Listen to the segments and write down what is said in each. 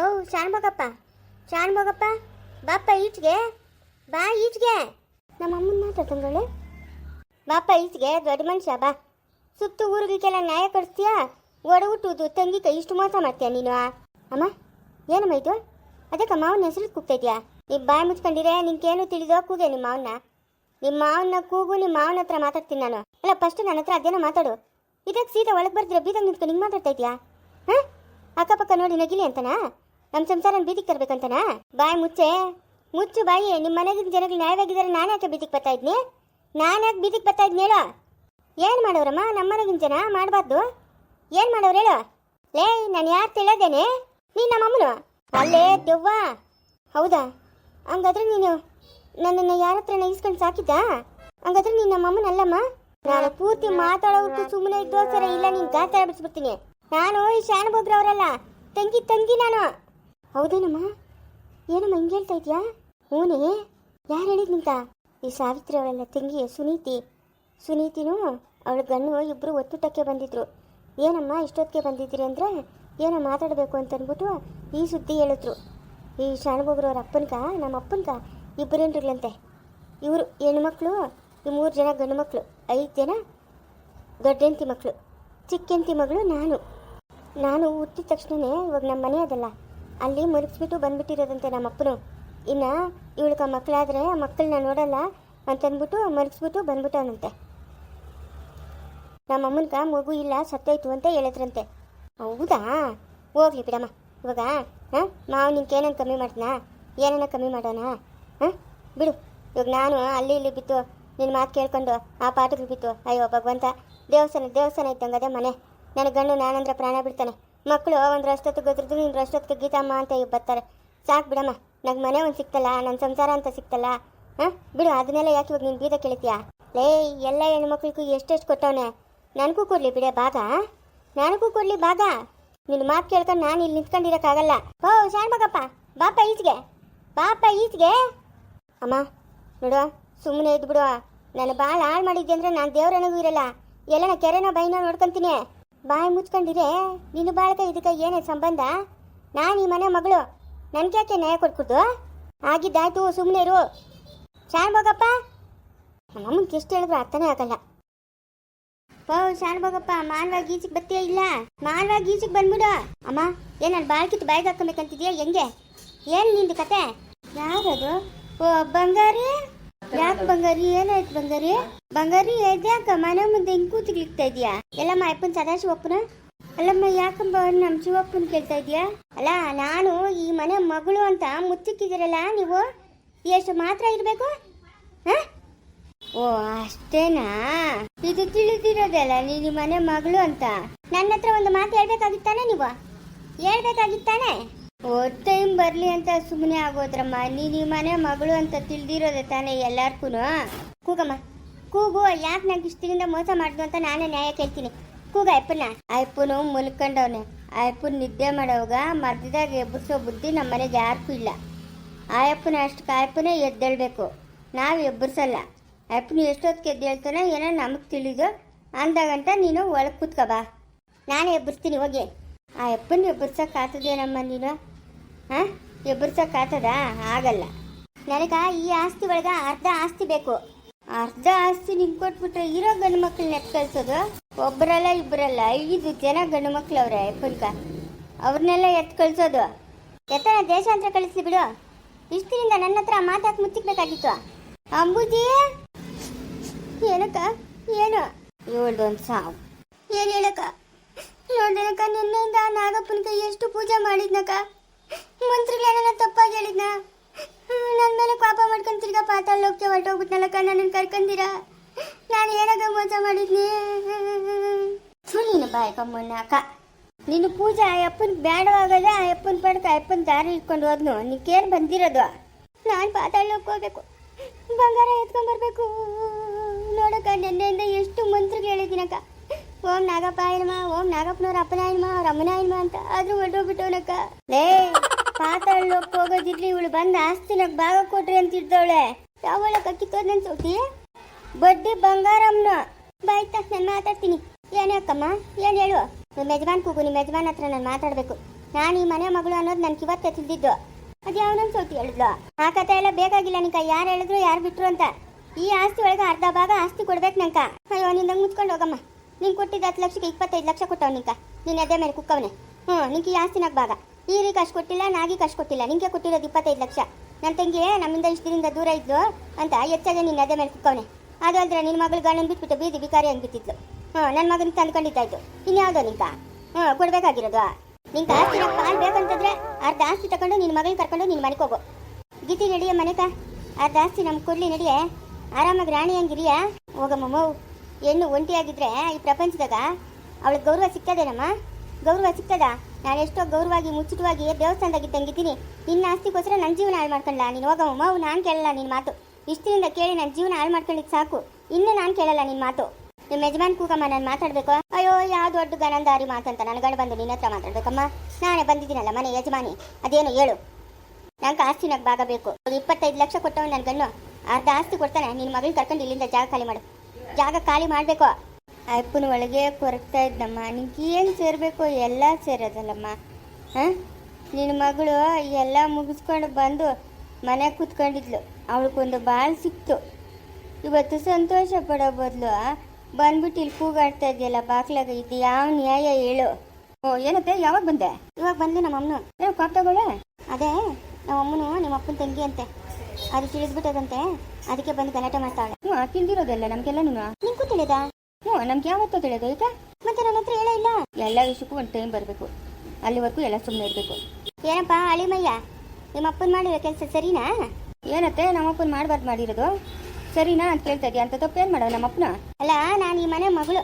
ಓ ಶಾಣ್ಮಗಪ್ಪ ಶಾಣ್ಮಗಪ್ಪ ಬಾಪ್ಪ ಈಚೆಗೆ. ಬಾ ಈಚೆಗೆ. ನಮ್ಮ ಅಮ್ಮನ ಮಾತಾಡ್ತಂಗಳೆ ಬಾಪ್ಪ ಈಚೆಗೆ, ದೊಡ್ಡ ಮನುಷ್ಯ, ಬಾ. ಸುತ್ತ ಊರಿಗೆಲ್ಲ ನ್ಯಾಯ ಕಡಿಸ್ತೀಯಾ ಒಡಗುಟ್ಟುದು ತಂಗಿ ಕೈ, ಇಷ್ಟು ಮೋಸ ಮಾಡ್ತೀಯ ನೀನು ಅಮ್ಮ, ಏನಮ್ಮ ಇದು? ಅದಕ್ಕೆ ಮಾವನ ಹೆಸರು ಕೂಗ್ತಾಯಿದ್ಯಾ ನೀವು ಬಾಯಿ ಮುಚ್ಕೊಂಡಿರೆ, ನಿನ್ಗೇನು ತಿಳಿದೋ ಕೂಗೆ ನಿಮ್ಮ ಮಾವನ್ನ. ನಿಮ್ಮ ಮಾವನ್ನ ಕೂಗು ನಿಮ್ಮ ಮಾವನ ಹತ್ರ ಮಾತಾಡ್ತೀನಿ ನಾನು. ಅಲ್ಲ ಫಸ್ಟ್ ನನ್ನ ಹತ್ರ ಅದೇನೋ ಮಾತಾಡು. ಇದಕ್ಕೆ ಸೀದಾ ಒಳಗೆ ಬರ್ತೀರ ಬೀದಾಗ ನಿಂತ್ಕೊಂಡು ಹಿಂಗೆ ಮಾತಾಡ್ತಾ ಇದೆಯಾ? ಹಾಂ? ಅಕ್ಕಪಕ್ಕ ನೋಡಿ ನಗಿಲಿ ಅಂತನಾ? ನಮ್ಮ ಸಂಸಾರನ ಬೀದಿಗೆ ತರ್ಬೇಕಂತನಾ? ಬಾಯ್ ಮುಚ್ಚೆ. ಮುಚ್ಚು ಬಾಯಿ. ನಿಮ್ಮ ಮನೆಗಿನ ಜನಗಳು ನ್ಯಾಯವಾಗಿದ್ದಾರೆ, ನಾನು ಯಾಕೆ ಬೀದಿಗೆ ಬರ್ತಾ ಇದ್ನಿ? ನಾನು ಯಾಕೆ ಬೀದಿಗೆ ಬರ್ತಾ ಇದ್ನಿ ಹೇಳು. ಏನು ಮಾಡೋರಮ್ಮ? ನಮ್ಮ ಮನೆಗಿನ ಜನ ಮಾಡಬಾರ್ದು. ಏನು ಮಾಡೋರು ಹೇಳು. ಲೇ, ನಾನು ಯಾರು ತಿಳೋದೇನೆ? ನೀನು ನಮ್ಮ ಅಮ್ಮನು? ಅಲ್ಲೇ ದೆವ್ವ. ಹೌದಾ? ಹಂಗಾದ್ರೆ ನೀನು ನನ್ನನ್ನು ಯಾರ ಹತ್ರ ನಗಿಸ್ಕೊಂಡು ಸಾಕಿದ್ದಾ? ಹಂಗಾದ್ರೆ ನೀನು ನಮ್ಮ ಅಮ್ಮನ ಅಲ್ಲಮ್ಮ ನಾನು ಪೂರ್ತಿ ಮಾತಾಡೋರು ಸುಮ್ಮನೆ ಇದ್ದೋಸರ ಇಲ್ಲ, ನೀನು ಗಾತ್ರ ಬಿಡಿಸ್ಬಿಡ್ತೀನಿ. ನಾನು ಈ ಶಾನುಭೋಗ್ರವರಲ್ಲ ತಂಗಿ ತಂಗಿ ನಾನು. ಹೌದೇನಮ್ಮ? ಏನಮ್ಮ ಹಿಂಗೆ ಹೇಳ್ತಾ ಇದೆಯಾ? ಹೂನೇ ಯಾರು ಹೇಳಿದ್ ನಿಂತ? ಈ ಸಾವಿತ್ರಿ ಅವಳೆಲ್ಲ ತಂಗಿ ಸುನೀತಿ, ಸುನೀತಿನೂ ಅವಳ ಗಣ್ಣು ಇಬ್ಬರು ಒತ್ತುಟಕ್ಕೆ ಬಂದಿದ್ರು. ಏನಮ್ಮ ಇಷ್ಟೊತ್ತಿಗೆ ಬಂದಿದ್ದೀರಿ ಅಂದರೆ ಏನೋ ಮಾತಾಡಬೇಕು ಅಂತ ಅಂದ್ಬಿಟ್ಟು ಈ ಸುದ್ದಿ ಹೇಳಿದ್ರು. ಈ ಶಾನಭೋಗ್ರವ್ರ ಅಪ್ಪನ್ಕ ನಮ್ಮ ಅಪ್ಪನ್ಕ ಇಬ್ಬರೇನ್ರಿಗಳಂತೆ ಇವರು ಹೆಣ್ಮಕ್ಳು, ಈ ಮೂರು ಜನ ಗಂಡು ಮಕ್ಕಳು ಐದು ಜನ ದೊಡ್ಡಂತಿ ಮಕ್ಕಳು ಚಿಕ್ಕಂತಿ ಮಗಳು ನಾನು. ನಾನು ಹುಟ್ಟಿದ ತಕ್ಷಣವೇ ಇವಾಗ ನಮ್ಮ ಮನೆ ಅದಲ್ಲ. ಅಲ್ಲಿ ಮುರುಗಿಸ್ಬಿಟ್ಟು ಬಂದ್ಬಿಟ್ಟಿರೋದಂತೆ ನಮ್ಮ ಅಪ್ಪನು ಇನ್ನು ಇವಳಿಗೆ ಮಕ್ಕಳಾದರೆ ಮಕ್ಕಳನ್ನ ನೋಡಲ್ಲ ಅಂತಂದ್ಬಿಟ್ಟು ಮರಗಿಸ್ಬಿಟ್ಟು ಬಂದ್ಬಿಟ್ಟವನಂತೆ. ನಮ್ಮ ಅಮ್ಮನಿಗೆ ಮಗು ಇಲ್ಲ, ಸತ್ತೋಯ್ತು ಅಂತ ಹೇಳಿದ್ರಂತೆ. ಹೌದಾ? ಹೋಗ್ಲಿ ಬಿಡಮ್ಮ. ಇವಾಗ, ಹಾಂ? ಮಾವು ನಿನ್ಗೆ ಏನೇನು ಕಮ್ಮಿ ಮಾಡ್ತೀನಾ? ಏನನ್ನ ಕಮ್ಮಿ ಮಾಡೋಣ? ಹಾಂ? ಬಿಡು. ಇವಾಗ ನಾನು ಅಲ್ಲಿ ಇಲ್ಲಿ ಬಿತ್ತು ನಿನ್ನ ಮಾತು ಕೇಳ್ಕೊಂಡು ಆ ಪಾಠಗಳು ಬಿತ್ತು ಅಯ್ಯೋ ಭಗವಂತ, ದೇವಸ್ಥಾನ ದೇವಸ್ಥಾನ ಇದ್ದಂಗೆ ಅದೇ ಮನೆ. ನನ್ನ ಗಂಡು ನಾನಂದ್ರೆ ಪ್ರಾಣ ಬಿಡ್ತಾನೆ. ಮಕ್ಕಳು ಒಂದು ರಷ್ಟೊತ್ತು ಗದ್ರದ್ದು ನಿನ್ನ ರಷ್ಟೊತ್ತಿಗೆ ಗೀತಮ್ಮ ಅಂತ ಇವ್ ಬರ್ತಾರೆ. ಸಾಕು ಬಿಡಮ್ಮ, ನಂಗೆ ಮನೆ ಒಂದು ಸಿಕ್ತಲ್ಲ ನನ್ನ ಸಂಸಾರ ಅಂತ ಸಿಕ್ತಲ್ಲ, ಹಾಂ? ಬಿಡು, ಅದನ್ನೆಲ್ಲ ಯಾಕೆ ಇವಾಗ ನೀನು ಬೀದ ಕೇಳ್ತೀಯಾ? ಲೇ, ಎಲ್ಲ ಹೆಣ್ಮಕ್ಳಿಗೂ ಎಷ್ಟೆಷ್ಟು ಕೊಟ್ಟವನೆ. ನನಗೂ ಕೊಡಲಿ ಬಿಡೆ ಭಾಗ ನನಗೂ ಕೊಡಲಿ ಭಾಗ. ನಿನ್ನ ಮಾತು ಕೇಳ್ಕೊಂಡು ನಾನು ಇಲ್ಲಿ ನಿಂತ್ಕೊಂಡಿರೋಕ್ಕಾಗಲ್ಲ. ಓ ಶಾಣ್ಮಗಪ್ಪ ಬಾಪ ಈಚೆಗೆ ಬಾಪ ಈಚೆಗೆ ಅಮ್ಮ ನೋಡು ಸುಮ್ಮನೆ ಇದ್ಬಿಡುವ. ಬಿಡು ನಾನು ಭಾಳ ಹಾಳು ಮಾಡಿದ್ದೆ ಅಂದರೆ ನಾನು ದೇವ್ರನಿಗೂ ಇರಲ್ಲ. ಎಲ್ಲನ ಕೆರೆನೋ ಬೈನೋ ನೋಡ್ಕೊಂತೀನಿ. ಬಾಯಿ ಮುಚ್ಕೊಂಡಿರೆ ನಿನ್ನ ಬಾಳಕ ಇದಕ್ಕೆ ಏನೇ ಸಂಬಂಧ? ನಾನು ಈ ಮನೆ ಮಗಳು. ನನ್ಗ್ಯಾಕೆ ನ್ಯಾಯ ಕೊಟ್ಕೊಡ್ತು ಆಗಿದ್ದಾಯ್ತು ಸುಮ್ಮನೆ ಇರು. ಶಾನ್ಭೋಗಪ್ಪ. ನಮ್ಮಮ್ಮನ ಎಷ್ಟು ಹೇಳಿದ್ರು ಅರ್ಥನೇ ಆಗಲ್ಲ. ಓ, ಶಾನ್ಭೋಗಪ್ಪ, ಮಾನವಾಗಿ ಈಚೆಗೆ ಬತ್ತೀಯ ಇಲ್ಲ? ಮಾನವಾಗಿ ಈಚಿಗೆ ಬಂದ್ಬಿಡು. ಅಮ್ಮ, ಏನ್ ನಾನು ಬಾಳ್ಕಿತ್ತು ಬಾಯಿಗೆ ಹಾಕೊಬೇಕಂತಿದ್ಯಾ ಹೆಂಗೆ? ಏನ್ ನಿಂದು ಕತೆ? ಯಾರದು ಓ, ಬಂಗಾರಿ? ಯಾಕೆ ಬಂಗಾರಿ? ಏನಾಯ್ತು ಬಂಗಾರಿ? ಬಂಗಾರಿ ಯಾಕ? ಮನೆ ಮುಂದೆ ಹಿಂಗ್ ಕೂತಿಗ್ಲಿಕ್ತಾ ಇದೀಯಾ? ಎಲ್ಲಮ್ಮ ಅಪ್ಪನ ಸದಾಶಿವಪ್ಪನ ಅಲ್ಲಮ್ಮ, ಯಾಕಂಬ ನಮ್ಮ ಶಿವಪ್ಪನ ಕೇಳ್ತಾ ಇದೀಯಾ? ಅಲ್ಲ, ನಾನು ಈ ಮನೆ ಮಗಳು ಅಂತ ಮುತ್ತಿಕ್ಕಿದಿರಲ್ಲ ನೀವು? ಎಷ್ಟು ಮಾತ್ರ ಇರಬೇಕು? ಓ, ಅಷ್ಟೇನಾ? ಇದು ತಿಳಿದಿರೋದಲ್ಲ ನೀನು ಮನೆ ಮಗಳು ಅಂತ. ನನ್ನ ಹತ್ರ ಒಂದು ಮಾತು ಹೇಳ್ಬೇಕಾಗಿತ್ತಾನೆ ನೀವು? ಹೇಳ್ಬೇಕಾಗಿತ್ತಾನೆ? ಓ ಟೈಮ್ ಬರ್ಲಿ ಅಂತ ಸುಮ್ಮನೆ ಆಗೋದ್ರಮ್ಮ. ನೀನು ಈ ಮನೆ ಮಗಳು ಅಂತ ತಿಳಿದಿರೋದೆ ತಾನೇ ಎಲ್ಲಾರ್ಗೂ ಕೂಗಮ್ಮ. ಕೂಗು, ಯಾಕೆ ನಂಗೆ ಇಷ್ಟದಿಂದ ಮೋಸ ಮಾಡ್ದು ಅಂತ ನಾನೇ ನ್ಯಾಯ ಕೇಳ್ತೀನಿ. ಕೂಗ, ಅಯ್ಯಪ್ಪನ. ಅಯ್ಯಪ್ಪನು ಮುಲ್ಕೊಂಡವನೆ. ಅಯ್ಯಪ್ಪನ ನಿದ್ದೆ ಮಾಡೋವಾಗ ಮರ್ದಿದಾಗ ಎಬ್ಬರಿಸೋ ಬುದ್ಧಿ ನಮ್ಮ ಮನೆಗೆ ಯಾರಿಗೂ ಇಲ್ಲ. ಆಯಪ್ಪನ ಅಷ್ಟು ಕಾಯಪ್ಪನೇ ಎದ್ದೇಳ್ಬೇಕು. ನಾವು ಎಬ್ಬರಿಸಲ್ಲ ಅಯ್ಯಪ್ಪನ ಎಷ್ಟೊತ್ತಿಗೆ ಎದ್ದೇಳ್ತಾನೆ ಏನೋ ನಮಗೆ ತಿಳಿದು ಅಂದಾಗಂತ ನೀನು ಒಳಗೆ ಕೂತ್ಕ ಬಾ. ನಾನೇ ಎಬ್ಬರಿಸ್ತೀನಿ ಹೋಗಿ. ಆ ಅಪ್ಪನ ಎಬ್ಬರ್ಸಕ್ಕಾಗ್ತದೇನಮ್ಮ ನೀನು? ಹಾಂ? ಎಬ್ಬರ್ಸಕ್ಕಾಗ್ತದ ಆಗಲ್ಲ. ನನಗ ಈ ಆಸ್ತಿ ಒಳಗ ಅರ್ಧ ಆಸ್ತಿ ಬೇಕು. ಅರ್ಧ ಆಸ್ತಿ ನಿಂಗೆ ಕೊಟ್ಬಿಟ್ರೆ ಇರೋ ಗಂಡು ಮಕ್ಳನ್ನ ಎತ್ ಕಳ್ಸೋದು? ಒಬ್ಬರಲ್ಲ ಇಬ್ಬರಲ್ಲ ಐದು ಜನ ಗಂಡು ಮಕ್ಳು ಅವ್ರೆ ಪುಲ್ಕ ಅವ್ರನ್ನೆಲ್ಲ ಎತ್ ಕಳ್ಸೋದು. ಎತ್ತನ ದೇಶಾಂತರ ಕಳಿಸಿ ಬಿಡು. ಇಷ್ಟಿನಿಂದ ನನ್ನ ಹತ್ರ ಮಾತಾಕ್ ಮುಚ್ಚಿಕ್ಬೇಕಾಗಿತ್ತು? ಅಂಬುಜಿ? ಏನಕ್ಕ? ಏನು? ಏಳ್ದೊಂದು ಸಾವು. ಏನು ಹೇಳಕ್ಕ? ನೋಡಕ್ಕ ನಿನ್ನೆಯಿಂದ ನಾಗಪ್ಪನಿಗೆ ಎಷ್ಟು ಪೂಜೆ ಮಾಡಿದ್ನಕ್ಕ? ಮಂತ್ರಿಗಳೇನ ತಪ್ಪಾಗಿ ಹೇಳಿದ್ನ? ನನ್ನ ಮೇಲೆ ಪಾಪ ಮಾಡ್ಕೊಂಡು ತಿರ್ಗಾ ಪಾತಾಳ ಹೋಗ್ತೇವೆ ಹೊರಟೋಗ್ಬಿಟ್ನಲ್ಲಕ್ಕ ನನ್ನನ್ನು ಕರ್ಕಂದಿರ? ನಾನು ಏನಾಗ ಮೋಸ ಮಾಡಿದ್ನಿ? ನೀನು ಬಾಯ್ ಕಮ್ಮಣ್ಣ, ಅಕ್ಕ. ನಿನ್ನ ಪೂಜೆ ಆ ಅಪ್ಪನ ಬೇಡವಾಗದೆ ಅಪ್ಪನ ಪಡ್ಕ ಆ ದಾರಿ ಇಟ್ಕೊಂಡು ಹೋದ್ನು. ನಿಕ್ಕೇನು ಬಂದಿರೋದು? ನಾನು ಪಾತಾಳಕ್ಕೆ ಹೋಗ್ಬೇಕು. ಬಂಗಾರ ಎತ್ಕೊಂಡ್ಬರ್ಬೇಕು ನೋಡಕ್ಕ ನಿನ್ನೆಯಿಂದ ಎಷ್ಟು ಮಂತ್ರಿಗೆ ಹೇಳಿದ್ದೀನಕ್ಕ ಓಂ ನಾಗಪ್ಪ ಆಯ್ನಮ್ಮ, ಓಂ ನಾಗಪ್ಪನವ್ರ ಅಪ್ಪನ ಆಯ್ನಮ್ಮ, ಅವ್ರ ಅಮ್ಮನ ಆಯ್ನಮ್ಮ ಅಂತ ಆದ್ರೂ ಹೊರಟೋಗ್ಬಿಟ್ಟವನಕ್ಕ. ಲೇ! ಪಾತಾಳಕ್ಕೆ ಹೋಗೋದಿರ್ಲಿ ಇವಳು ಬಂದ ಆಸ್ತಿನಾಗ ಭಾಗ ಕೊಟ್ರಿ ಅಂತ ಇದ್ದವಳೆ ಯಾವಳ ಕಕ್ಕಿತೋದ್ ನನ್ನ ಸೌತಿ ಬಡ್ಡಿ ಬಂಗಾರಮ್ಮನ ಬಾಯ್ತಾ ನಾನು ಮಾತಾಡ್ತೀನಿ. ಏನೇ ಅಕ್ಕಮ್ಮ ಏನು ಹೇಳು? ನಿಮ್ಮ ಯಜಮಾನ್ ಕೂಗು ನಿಮ್ಮ ಯಜಮಾನ್ ಹತ್ರ ನಾನು ಮಾತಾಡಬೇಕು. ನಾನು ಈ ಮನೆ ಮಗಳು ಅನ್ನೋದು ನನ್ಗೆ ಇವತ್ತೇ ತಿಳಿದಿದ್ದು. ಅದು ಯಾವನೊಂದು ಸೌತಿ ಹೇಳಿದ್ಲು? ಆ ಕಥೆ ಎಲ್ಲ ಬೇಕಾಗಿಲ್ಲ ನಿಂಕ. ಯಾರು ಹೇಳಿದ್ರು, ಯಾರು ಬಿಟ್ರು ಅಂತ. ಈ ಆಸ್ತಿ ಒಳಗೆ ಅರ್ಧ ಭಾಗ ಆಸ್ತಿ ಕೊಡ್ಬೇಕು ನಂಕ. ಅಯ್ಯೋ ನಿಂದಂಗೆ ಮುಚ್ಕೊಂಡು ಹೋಗಮ್ಮ. ನಿಂಗೆ ಕೊಟ್ಟಿದ್ದ ಹತ್ತು ಲಕ್ಷಕ್ಕೆ ಇಪ್ಪತ್ತೈದು ಲಕ್ಷ ಕೊಟ್ಟವ್ ನಿಂಕ. ನೀನು ಅದೇ ಮೇಲೆ ಕುಕ್ಕವನೆ. ಹ್ಞೂ ನಿಂಗೆ ಈ ಆಸ್ತಿನಾಗ ಭಾಗ. ಈರಿಗೆ ಕಷ್ಟು ಕೊಟ್ಟಿಲ್ಲ ನಾಗಿ ಕಷ್ಟು ಕೊಟ್ಟಿಲ್ಲ. ನಿಂಗೆ ಕೊಟ್ಟಿರೋದು ಇಪ್ಪತ್ತೈದು ಲಕ್ಷ. ನನ್ನ ತಂಗಿ ನಮ್ಮಿಂದ ಇಷ್ಟು ದಿನದಿಂದ ದೂರ ಇದ್ದು ಅಂತ ಹೆಚ್ಚಾಗೆ ನಿನ್ನ ಅದೇ ಮೇಲೆ ಕುಕ್ಕವನೆ. ಅದು ಅಂದ್ರೆ ನಿನ್ನ ಮಗಳು ಗಂಡನ ಬಿಟ್ಬಿಟ್ಟು ಬೀದಿ ಬಿಕಾರಿ ಅಂದ್ಬಿಟ್ಟಿದ್ಲು ಹ್ಞೂ ನನ್ನ ಮಗನ ತಂದ್ಕೊಂಡಿದ್ದಾಯ್ತು. ಇನ್ಯಾವುದೋ ನಿಂಕ? ಹ್ಞೂ, ಕೊಡಬೇಕಾಗಿರೋದು. ನಿಂಗೆ ಆಸ್ತಿ ಪಾಲ್ ಬೇಕಂತಂದ್ರೆ ಅರ್ಧ ಆಸ್ತಿ ತಗೊಂಡು ನಿನ್ನ ಮಗಳನ್ನ ಕರ್ಕೊಂಡು ನಿನ್ನ ಮನೆಗೆ ಹೋಗು. ಗೀತಿ ನಡಿಯ ಮನೆಕ? ಅರ್ಧ ಆಸ್ತಿ ನಮ್ಮ ಕೊಡ್ಲಿ ನಡಿಯೇ? ಆರಾಮಾಗಿ ರಾಣಿ ಹಂಗಿರಿಯ ಹೋಗಮ್ಮ ಹೆಣ್ಣು ಒಂಟಿಯಾಗಿದ್ರೆ ಈ ಪ್ರಪಂಚದಾಗ ಅವಳಿಗೆ ಗೌರವ ಸಿಗ್ತದೇನಮ್ಮ ಗೌರವ ಸಿಕ್ತದ? ನಾನು ಎಷ್ಟೋ ಗೌರವವಾಗಿ ಮುಚ್ಚಿಟವಾಗಿ ದೇವಸ್ಥಾನದಾಗಿದ್ದಂಗಿದ್ದೀನಿ ನಿನ್ನ ಆಸ್ತಿಗೋಸ್ಕರ ನನ್ನ ಜೀವನ ಹಾಳು ಮಾಡ್ಕೊಳ್ಳ ನೀನು ಹೋಗಮ್ಮ, ಮೌ, ನಾನು ಕೇಳಲ್ಲ ನಿನ್ನ ಮಾತು. ಇಷ್ಟಿನಿಂದ ಕೇಳಿ ನನ್ನ ಜೀವನ ಹಾಳು ಮಾಡ್ಕೊಂಡಿದ್ದು ಸಾಕು. ಇನ್ನು ನಾನು ಕೇಳಲ್ಲ ನಿನ್ನ ಮಾತು. ನಿಮ್ಮ ಯಜಮಾನ್ ಕೂಗಮ್ಮ, ನಾನು ಮಾತಾಡಬೇಕು? ಅಯ್ಯೋ ಯಾವ ದೊಡ್ಡ ಗನಂದಾರಿ ಮಾತಂತ ನನ್ನ ಬಂದು ನಿನ್ನ ಹತ್ರ ಮಾತಾಡ್ಬೇಕಮ್ಮ. ನಾನೇ ಬಂದಿದ್ದೀನಲ್ಲ ಮನೆ ಯಜಮಾನಿ. ಅದೇನು ಹೇಳು. ನಂಗೆ ಆಸ್ತಿನಾಗ ಭಾಗ ಬೇಕು. ಒಂದು ಇಪ್ಪತ್ತೈದು ಲಕ್ಷ ಕೊಟ್ಟವನು ನನ್ನ ಗಣ್ಣು ಅರ್ಧ ಆಸ್ತಿ ಕೊಡ್ತಾನೆ. ನಿನ್ನ ಮಗಳನ್ನ ಕರ್ಕೊಂಡು ಇಲ್ಲಿಂದ ಜಾಗ ಖಾಲಿ ಮಾಡು. ಜಾಗ ಖಾಲಿ ಮಾಡಬೇಕು. ಅಪ್ಪನ ಒಳಗೆ ಕೊರಗ್ತಾ ಇದ್ದಮ್ಮ ನಿನಗೆ ಏನು ಸೇರಬೇಕು? ಎಲ್ಲ ಸೇರೋದಲ್ಲಮ್ಮ. ಹಾಂ? ನಿನ್ನ ಮಗಳು ಎಲ್ಲ ಮುಗಿಸ್ಕೊಂಡು ಬಂದು ಮನೆ ಕೂತ್ಕೊಂಡಿದ್ಲು. ಅವಳಿಗೊಂದು ಬಾಲ್ ಸಿಕ್ತು. ಇವತ್ತು ಸಂತೋಷ ಪಡೋ ಬದಲು ಬಂದ್ಬಿಟ್ಟು ಇಲ್ಲಿ ಕೂಗಾಡ್ತಾ ಇದೆಯಲ್ಲ ಬಾಕ್ಲಾಗ ಇದು ಯಾವ ನ್ಯಾಯ ಹೇಳು. ಓ ಏನತ್ತೆ? ಯಾವಾಗ ಬಂದೆ? ಇವಾಗ ಬಂದೆ ನಮ್ಮ ಅಮ್ಮನು ಏನು ಕಾಪ್ ತಗೊಳ್ಳೆ? ಅದೇ ನಮ್ಮ ಅಮ್ಮನು ನಿಮ್ಮ ಅಪ್ಪನ ತಂಗಿ ಅಂತೆ ಅದು ತಿಳಿಸ್ಬಿಟ್ಟದಂತೆ ಅದಕ್ಕೆ ಬಂದು ಗಲಾಟೆ ಮಾಡ್ತಾಳೆ. ಹ್ಞೂ ನಮ್ಗೆಲ್ಲ ನಮಗೆಲ್ಲ ನೀನು ನಿಂಗೂ ತಿಳಿದ ಹ್ಞೂ ನಮ್ಗೆ ಯಾವತ್ತೋ ತಿಳಿಯೋದು ಈಗ ಮತ್ತೆ ನನ್ನ ಹತ್ರ ಹೇಳೇ ಇಲ್ಲ. ಎಲ್ಲ ವಿಷಯಕ್ಕೂ ಒಂದು ಟೈಮ್ ಬರಬೇಕು. ಅಲ್ಲಿವರೆಗೂ ಎಲ್ಲ ಸುಮ್ಮನೆ ಇರಬೇಕು. ಏನಪ್ಪ ಅಳಿಮಯ್ಯ? ನಿಮ್ಮ ಅಪ್ಪನ ಮಾಡಿರೋ ಕೆಲಸ ಸರಿನಾ? ಏನತ್ತೆ ನಮ್ಮಪ್ಪನ ಮಾಡಬಾರ್ದು ಮಾಡಿರೋದು? ಸರಿನಾ ಅಂತ ಕೇಳ್ತಾ ಇದೆಯಾ? ಅಂತ ತಪ್ಪೇನು ಮಾಡೋ ನಮ್ಮಪ್ಪನ ಅಲ್ಲ ನಾನು ಈ ಮನೆ ಮಗಳು.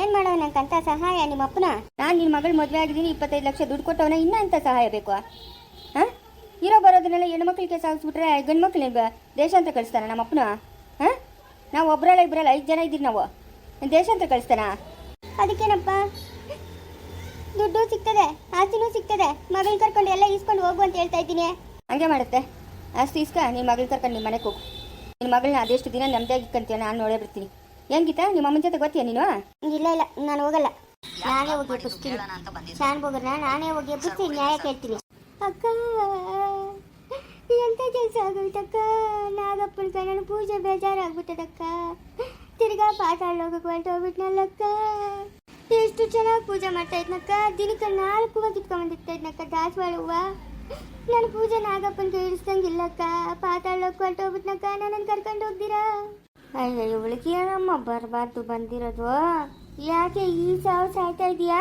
ಏನು ಮಾಡೋ ನಂಗಂತ ಸಹಾಯ ನಿಮ್ಮ ಅಪ್ಪನ? ನಾನು ನಿನ್ನ ಮಗಳು ಮದುವೆ ಆಗಿದ್ದೀನಿ ಇಪ್ಪತ್ತೈದು ಲಕ್ಷ ದುಡ್ಡು ಕೊಟ್ಟವನ ಇನ್ನೂ ಅಂತ ಸಹಾಯ ಬೇಕು. ಹಾಂ? ಇರೋ ಬರೋದನ್ನೆಲ್ಲ ಹೆಣ್ಮಕ್ಳಿಗೆ ಸಾಗಿಸ್ಬಿಟ್ರೆ ಗಂಡು ಮಕ್ಳು ದೇಶ ಅಂತ ಕಳಿಸ್ತಾನ ನಮ್ಮಪ್ಪನ ಹಾಂ? ನಾವು ಒಬ್ಬರಲ್ಲ ಇಬ್ಬರಲ್ಲ ಐದು ಜನ ಇದ್ದೀರಿ ನಾವು. ದೇಶ ಅಂತ ಕಳಿಸ್ತಾನ? ಅದಕ್ಕೇನಪ್ಪ? ದುಡ್ಡು ಸಿಗ್ತದೆ, ಆಸ್ತಿನೂ ಸಿಗ್ತದೆ. ಮಗಳನ್ನ ಕರ್ಕೊಂಡು ಎಲ್ಲ ಈಸ್ಕೊಂಡು ಹೋಗು ಅಂತ ಹೇಳ್ತಾ ಇದ್ದೀನಿ. ಹಂಗೆ ಮಾಡುತ್ತೆ. ಆಸ್ತಿ ಇಸ್ಕ ನಿಮ್ಮ ಮಗಳು ಕರ್ಕೊಂಡು ನಿಮ್ಮ ಮನೆಗೆ ಹೋಗು. ನಿನ್ನ ಮಗಳನ್ನ ಅದೆಷ್ಟು ದಿನ ನೆಮ್ಮದಿಯಾಗಿ ಇಕ್ಕಂತೀಯ ನಾನು ನೋಡೇ ಬಿಡ್ತೀನಿ ಹೆಂಗಿತ ಗೀತಾ, ನಿಮ್ಮ ಅಮ್ಮನ ಜೊತೆ ಗೊತ್ತೀಯ ನೀನು? ಇಲ್ಲ ಇಲ್ಲ, ನಾನು ಹೋಗಲ್ಲ. ನಾನೇ ಹೋಗಿ ಎಬ್ಬಿಸ್ತೀನಿ. ಶಾನ್ ಬೋಗರ್ನ ನಾನೇ ಹೋಗಿ ಬಿಡ್ತೀನಿ ನ್ಯಾಯ ಕೇಳ್ತೀನಿ. ಅಕ್ಕ, ಎಂತ ಕೆಲಸ ಆಗೋಯ್ತಕ್ಕ? ನಾಗಪ್ಪನ ಕೈ ಪೂಜೆ ಬೇಜಾರಾಗ್ಬಿಟ್ಟದಕ್ಕ. ತಿರ್ಗಾ ಪಾಠ ಹೊರಟೋಗ್ಬಿಟ್ನಲ್ಲಕ್ಕ ಎಷ್ಟು ಚೆನ್ನಾಗಿ ಪೂಜೆ ಮಾಡ್ತಾ ಇದ್ನಕ್ಕ? ದಿನಕ್ಕೆ ನಾಲ್ಕು ಹೂವು ಕಿತ್ಕೊಂಡ್ಬಂದಿರ್ತಾ ಇದ್ನಕ್ಕ ದಾಸವಾಳ ಹೂವ ನನ್ನ ಪೂಜೆ ನಾಗಪ್ಪನ ಕೇಳಿಸ್ದಂಗಿಲ್ಲಕ್ಕ ಪಾತಾಳಕ್ಕೆ ಹೊರಟೋಗ್ಬಿಟ್ನಕ್ಕ ನನ್ನನ್ನು ಕರ್ಕೊಂಡು ಹೋಗ್ದಿರಾ? ಅಯ್ಯೋ ಇವಳಿಗೆ ಏನಮ್ಮ ಬರಬಾರ್ದು ಬಂದಿರೋದು? ಯಾಕೆ ಈ ಸಾವು ಸಾಯ್ತಾ ಇದೆಯಾ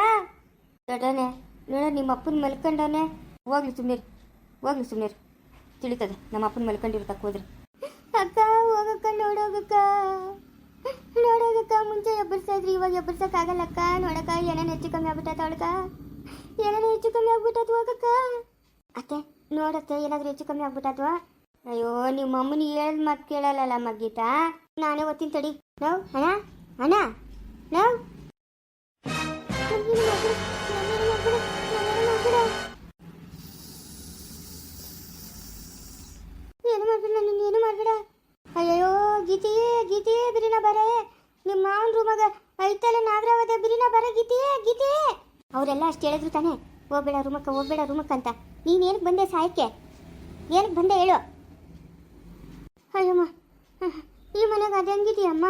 ದೊಡ್ಡನೆ ನೋಡ ನಿಮ್ಮ ಅಪ್ಪನ ಮಲ್ಕೊಂಡವನೆ. ಹೋಗ್ಲಿ ಸುಮ್ಮನೆ ಹೋಗ್ಲಿ ಸುಮ್ಮನೆ ತಿಳಿತದೆ ನಮ್ಮ ಅಪ್ಪನ ಮಲ್ಕೊಂಡಿರ್ತಕ್ಕ ಹೋದ್ರಿ. ಅಕ್ಕ, ಹೋಗಕ್ಕ, ನೋಡೋಗಕ್ಕ. ನೋಡೋಗಕ್ಕ ಮುಂಚೆ ಎಬ್ಬರ್ಸ್ತಾ ಇದ್ರಿ, ಇವಾಗ ಎಬ್ಬರ್ಸಕ್ಕಾಗಲ್ಲಕ್ಕ ನೋಡಕ್ಕ, ಏನೇನು ಹೆಚ್ಚು ಕಮ್ಮಿ ಆಗ್ಬಿಟ್ಟ ಅವಳಕ್ಕ ಏನೇನು ಹೆಚ್ಚು ಕಮ್ಮಿ ಆಗ್ಬಿಟ್ಟದ ಹೋಗಕ್ಕ. ಅತ್ತೆ ನೋಡತ್ತೆ, ಏನಾದ್ರೂ ಹೆಚ್ಚು ಕಮ್ಮಿ ಆಗ್ಬಿಟ್ಟತ್ವ ಅಯ್ಯೋ, ನಿಮ್ಮ ಅಮ್ಮನ ಹೇಳ್ದ ಮಾತು ಕೇಳಲ್ಲ ಮಗೀತಾ ನಾನೇ ಓದ್ತೀನಿ ತಡಿ. ನೋವು ಅಣ್ಣ ಅಣ್ಣ ನೋವ್ ರೂಮಾಗ ಐತಲ್ಲ ನಾಗರಾವದ ಬಿರಿನ ಬರ ಗೀತೆಯೇ ಗೀತೆಯೇ? ಅವರೆಲ್ಲ ಅಷ್ಟು ಹೇಳಿದ್ರು ತಾನೆ, ಹೋಗ್ಬೇಡ ರೂಮಕ್ಕ ಹೋಗ್ಬೇಡ ರೂಮಕ್ಕ ಅಂತ. ನೀನು ಏನಕ್ಕೆ ಬಂದೆ ಸಾಯಕ್ಕೆ? ಏನಕ್ಕೆ ಬಂದೆ ಹೇಳು. ಅಯ್ಯಮ್ಮ. ಈ ಮನೆಗೆ ಅದು ಹೆಂಗಿದೆಯಮ್ಮ.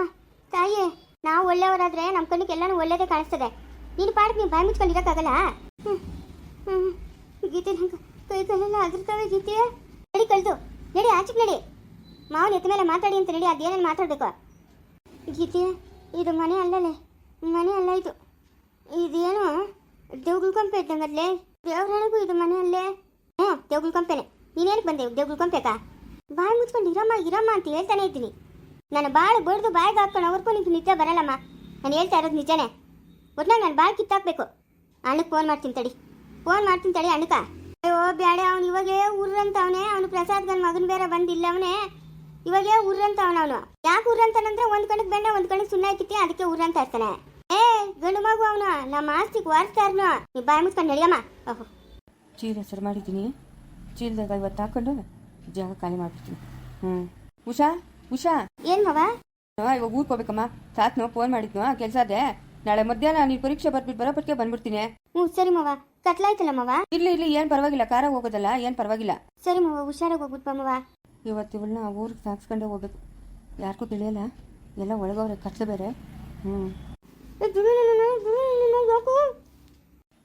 ತಾಯಿ, ನಾವು ಒಳ್ಳೆಯವರಾದ್ರೆ ನಮ್ಮ ಕಣ್ಣಿಗೆ ಎಲ್ಲನೂ ಒಳ್ಳೇದೇ ಕಾಣಿಸ್ತದೆ. ನೀನು ಪಾಡಕ್ಕೆ ನೀವು ಬಾಯಿ ಮುಚ್ಕೊಂಡು ಇರೋಕ್ಕಾಗಲ್ಲ? ಹ್ಮ್. ಹ್ಮ್. ಗೀತೆ ನಂಗೆ ಕೈ ಕಾಲೆಲ್ಲ ಅದ್ರತಾವೆ ಗೀತೆ. ನಡಿ ಕಳೆದು, ನಡಿ ಆಚೆಗೆ ನಡಿ. ಮಾವನ ಎತ್ತ ಮೇಲೆ ಮಾತಾಡಿ ಅಂತ ನಡಿ ಅದೇನೇನು ಮಾತಾಡಬೇಕು? ಗೀತೆ ಇದು ಮನೆ ಅಲ್ಲಲೇ ಮನೆ ಅಲ್ಲ ಇದು. ಇದೇನು ಕಂಪೆ ಇದ್ದಂಗಲ್ಲೇ ದೇವ್ರಣಿಗೂ ಇದು ಮನೆ ಅಲ್ಲೇ. ಹ್ಞೂ ದೇವ್ಗುಳ್ಕೊಂಪೆನೆ ನೀನೇನಕ್ಕೆ ಬಂದೆ ದೇವ್ಗುಳ್ಕೊಂಪೆಕ ಬಾಯಿ ಮುಚ್ಕೊಂಡು ಇರಮ್ಮ ಇರಮ್ಮ ಅಂತ ಹೇಳ್ತಾನೆ ಇದ್ದೀನಿ. ನಾನು ಬಾಳು ಬಡ್ದು ಬಾಯಿಗೆ ಹಾಕೊಂಡು ಅವ್ರಿಗೂ ನಿಂಗೆ ನಿದ್ದೆ ಬರಲ್ಲಮ್ಮ. ನಾನು ಹೇಳ್ತಾ ಇರೋದು ನಿಜನೇ. ಒಟ್ನಾಗ ನಾನು ಬಾಯಿ ಕಿತ್ತಾಕ್ಬೇಕು. ಅಣ್ಣಕ್ಕೆ ಫೋನ್ ಮಾಡ್ತೀನಿ ತಡಿ. ಫೋನ್ ಮಾಡ್ತೀನಿ ತಡಿ ಅಣ್ಣಕ. ಅಯ್ಯೋ ಬೇಡ ಅವ್ನು ಇವಾಗೇ ಊರಂತ ಅವನೇ. ಅವನು ಪ್ರಸಾದ್ ಗನ್ ಮಗನ ಬೇರೆ ಬಂದಿಲ್ಲ ಅವನೇ. ಇವಾಗೇ ಉರ್ರಂತ ಅವನ ಅವನು? ಯಾಕೆ ಉರ್ರಂತಾನಂದ್ರೆ ಒಂದ್ ಕಣಕ್ ಬೆಣ್ಣೆ ಒಂದ್ ಕಣಕ್ ಸುಣ್ಣ ಹಾಕಿತಿ ಅದಕ್ಕೆ ಉರ್ರಂತ ಇರ್ತಾನೆ ಏ ಗಂಡು ಮಗು ಅವನು ನಮ್ಮ ಆಸ್ತಿಗೆ ವಾರಿಸ್ತಾರ್ನು ನೀ ಬಾಯಿ ಮುಚ್ಕೊಂಡು ನಡಿಯಮ್ಮ. ಓಹೋ. ಚೀಲ ಸರ್ ಮಾಡಿದ್ದೀನಿ. ಚೀಲದಾಗ ಇವತ್ತು ಹಾಕೊಂಡು ಜಾಗ ಖಾಲಿ ಮಾಡ್ಬಿಡ್ತೀನಿ. ಹ್ಞೂ ಉಷಾ ಉಷಾ. ಏನ್ ಮವ? ಇವಾಗ ಊರಿಗೆ ಹೋಗ್ಬೇಕಮ್ಮ. ಸಾತ್ನು ಫೋನ್ ಮಾಡಿದ್ನು ಕೆಲಸ ಅದೇ. ನಾಳೆ ಮಧ್ಯಾಹ್ನ ನೀನು ಪರೀಕ್ಷೆ ಬರ್ಬಿಟ್ಟು ಬರೋಪಟ್ಟಿಗೆ ಬಂದ್ಬಿಡ್ತೀನಿ. ಹ್ಞೂ ಸರಿ ಮವ. ಕತ್ಲಾಯ್ತಲ್ಲ ಮಾವ? ಇರ್ಲಿ ಇರ್ಲಿ ಏನ್ ಪರವಾಗಿಲ್ಲ. ಕಾರಾಗ ಹೋಗೋದಲ್ಲ ಏನ್ ಪರವಾಗಿಲ್ಲ. ಸರಿ ಮಾವ ಹುಷಾರಾಗಿ ಹೋಗ್ಬಿಟ್ಟು ಮಾವ. ಇವತ್ತು ಇವಳನ್ನ ಊರಿಗೆ ಸಾಗಿಸ್ಕೊಂಡೇ ಹೋಗ್ಬೇಕು. ಯಾರಿಗೂ ತಿಳಿಯಲ್ಲ. ಎಲ್ಲ ಒಳಗವ್ರೆ ಖರ್ಚು ಬೇರೆ. ಹ್ಞೂ?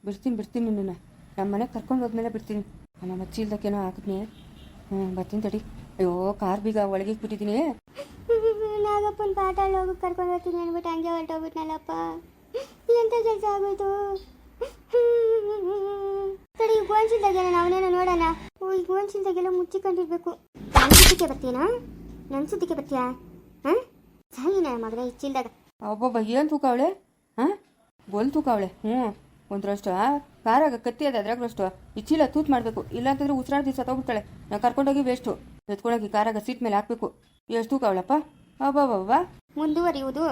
ಬಿಡ್ತೀನಿ ಬಿಡ್ತೀನಿ ನಿನ್ನನ್ನು. ನಮ್ಮ ಮನೆಗೆ ಕರ್ಕೊಂಡು ಹೋದ್ಮೇಲೆ ಬಿಡ್ತೀನಿ. ನಮ್ಮ ಚೀಲ್ದಕ್ಕೇನೋ ಹಾಕಿದ್ನಿ ಹ್ಞೂ ಬರ್ತೀನಿ ತಡಿ. ಅಯ್ಯೋ, ಕಾರ್ ಬೀಗ ಒಳಗೆ ಬಿಟ್ಟಿದ್ದೀನಿ ನಾಗಪ್ಪನ ಪಾಟಲ್ಲಿ ಹೋಗಿ ಕರ್ಕೊಂಡು ಹೋಗ್ತೀನಿ ಅಂದ್ಬಿಟ್ಟು ಹಂಗೆ ಹೊರಟೋಗ್ಬಿಟ್ನಲ್ಲಪ್ಪ. ಎಂತ ಕೆಲಸ ಆಗೋಯ್ತು? ಸರಿ ಗೋನ್ಸಿಲ್ದಾಗೆಲ್ಲ ನಾವನೇನೋ ನೋಡೋಣ? ಈಗ ಗೋನ್ಸಿಲ್ದಾಗೆಲ್ಲ ಮುಚ್ಚಿಕೊಂಡಿರ್ಬೇಕು. ನನ್ನ ಸುದ್ದಿಗೆ ಬರ್ತೀನಾ ನನ್ನ ಸುದ್ದಿಗೆ ಬರ್ತೀಯಾ? ಹಾಂ? ಸಾಯಿನ ಮಗನೇ ಈ ಚೀಲ್ದಾಗ. ಒಬ್ಬೊಬ್ಬ ಏನು ತೂಕ ಅವಳೆ? ಹಾಂ? ಗೋಲ್ ತೂಕ ಅವಳೆ? ಹ್ಞೂ. ಒಂದ್ರಷ್ಟು ಕಾರಾಗ ಕತ್ತಿ ಅದ ಅದ್ರಾಗ್ರಷ್ಟು. ಚೀಲ ತೂತ್ ಮಾಡಬೇಕು. ಇಲ್ಲಾಂತಂದ್ರೆ ದಿವಸ ತಗೋಬಿಡ್ತಾಳೆ ನಾ ಕರ್ಕೊಂಡೋಗಿ ವೇಸ್ಟು ಎತ್ಕೊಂಡೋಗಿ ಕಾರಾಗ ಸೀಟ್ ಮೇಲೆ ಹಾಕಬೇಕು. ಎಷ್ಟು ತೂಕ ಅವಳಪ್ಪ? ಅಬ್ಬಾ ಮುಂದುವರಿಯುವುದು.